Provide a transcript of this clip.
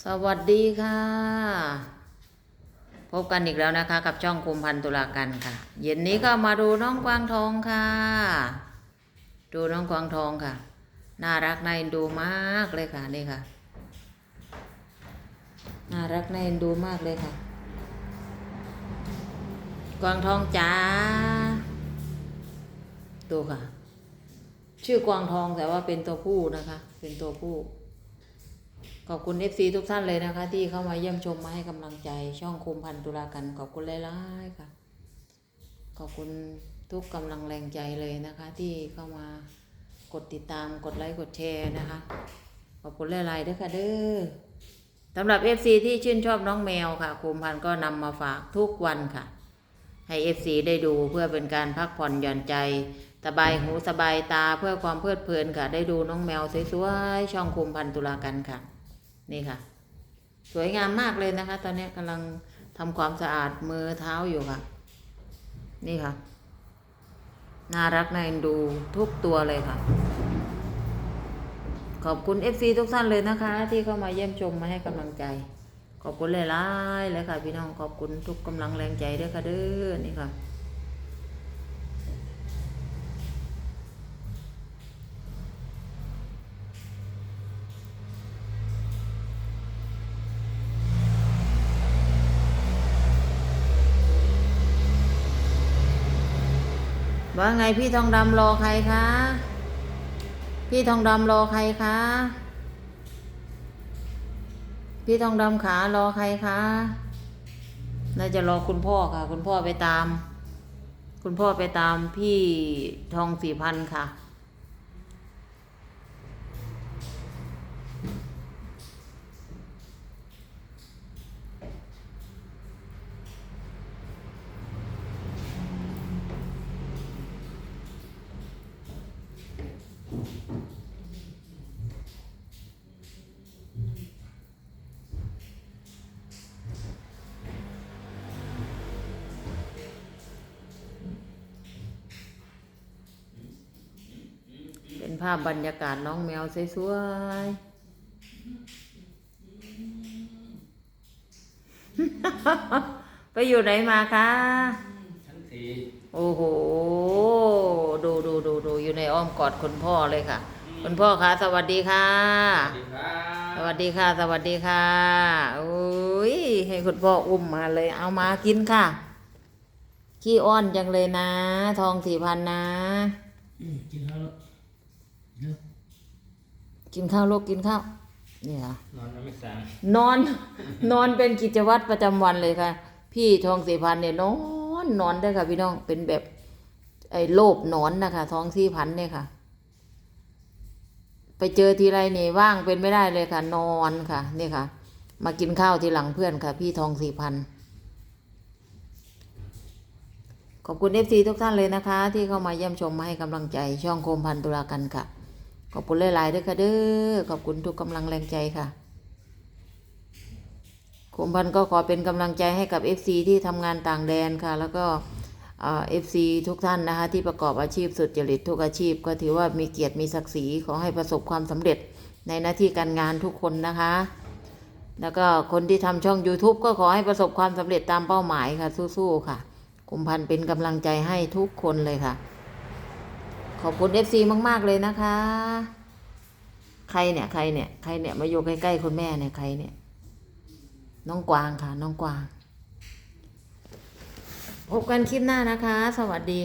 สวัสดีค่ะ พบกันอีกแล้วนะคะ กับช่องคุมพันตุลากันค่ะ เย็นนี้ก็มาดูน้องกวางทองค่ะ ดูน้องกวางทองค่ะ น่ารักน่าเอ็นดูมากเลยค่ะนี่ค่ะ น่ารักน่าเอ็นดูมากเลยค่ะ กวางทองจ๋าดูค่ะ ชื่อกวางทองแต่ว่าเป็นตัวผู้นะคะ เป็นตัวผู้ ขอบคุณ FC ทุกท่านเลยนะคะ ที่เข้ามาเยี่ยมชมมาให้กำลังใจ ช่องคุมพันตุลากันขอบคุณหลายๆค่ะ ขอบคุณทุกกำลังแรงใจเลยนะคะ ที่เข้ามากดติดตามกดไลค์กดแชร์นะคะ ขอบคุณหลายๆด้วยค่ะเด้อสำหรับ FC ที่ชื่นชอบน้องแมวค่ะคุมพันก็นำมาฝากทุกวันค่ะ ให้ FC ได้ดูเพื่อเป็นการพักผ่อนหย่อนใจสบายหูสบายตาเพื่อความเพลิดเพลินค่ะ ได้ดูน้องแมวสวยๆช่องคุมพันตุลากันค่ะ นี่ค่ะ สวยงามมากเลยนะคะ ตอนนี้กำลังทำความสะอาดมือเท้าอยู่ค่ะ นี่ค่ะ น่ารักน่าเอ็นดูทุกตัวเลยค่ะ ขอบคุณ FC ทุกท่านเลยนะคะ ที่เข้ามาเยี่ยมชมมาให้กำลังใจ ขอบคุณหลายๆเลยค่ะ พี่น้องขอบคุณทุกกำลังแรงใจด้วยค่ะเด้อนี่ค่ะ ว่าไงพี่ทองดำรอใครคะ พี่ทองดำรอใครคะ พี่ทองดำขารอใครคะ น่าจะรอคุณพ่อค่ะ คุณพ่อไปตาม คุณพ่อไปตามพี่ทองสี่พันค่ะ ภาพบรรยากาศน้องแมวสวยๆ ไปอยู่ไหนมาคะชั้นสี่โอ้โห ดูดูดูดูอยู่ในอ้อมกอดคุณพ่อเลยค่ะ คุณพ่อคะสวัสดีค่ะ สวัสดีครับ สวัสดีค่ะ สวัสดีค่ะโอ้ยให้คุณพ่ออุ้มมาเลย เอามากินค่ะ ขี้อ้อนจังเลยนะ ทองสี่พันนะอืมกินข้าวแล้วเนอะ กินข้าวลูกกินข้าวนี่ค่ะนอนยังไม่สั่งนอน นอนเป็นกิจวัตรประจำวันเลยค่ะ พี่ทองสี่พันเนี่ยนอนนอนได้อค่ะ พี่น้องเป็นแบบ ไอ้โลบหนอนนะคะทองสี่พันเนี่ยค่ะ ไปเจอทีไรนี่ว่างเป็นไม่ได้เลยค่ะ นอนค่ะนี่ค่ะ มากินข้าวทีหลังเพื่อนค่ะ พี่ทองสี่พันขอบคุณเอฟซีทุกท่านเลยนะคะ ที่เข้ามาเยี่ยมชมมาให้กำลังใจช่องโคมพันตุลากันค่ะ ขอบคุณหลายๆด้วยค่ะเด้อขอบคุณทุกกำลังแรงใจค่ะโคมพันธ์ก็ขอเป็นกำลังใจให้กับ FC ที่ทำงานต่างแดนค่ะ แล้วก็เอฟซีทุกท่านนะคะที่ประกอบอาชีพสุดจริตทุกอาชีพ ก็ถือว่ามีเกียรติมีศักดิ์ศรีขอให้ประสบความสำเร็จในหน้าที่การงานทุกคนนะคะ แล้วก็คนที่ทำช่อง YouTube ก็ขอให้ประสบความสำเร็จตามเป้าหมายค่ะสู้ๆค่ะคุมพันธ์เป็นกำลังใจให้ทุกคนเลยค่ะ ขอบคุณ FC มาก ๆ เลยนะคะ ใครเนี่ย ใครเนี่ย ใครเนี่ยมาอยู่ใกล้ๆคุณแม่เนี่ย ใครเนี่ย น้องกวางค่ะ น้องกวาง พบกันคลิปหน้านะคะ สวัสดี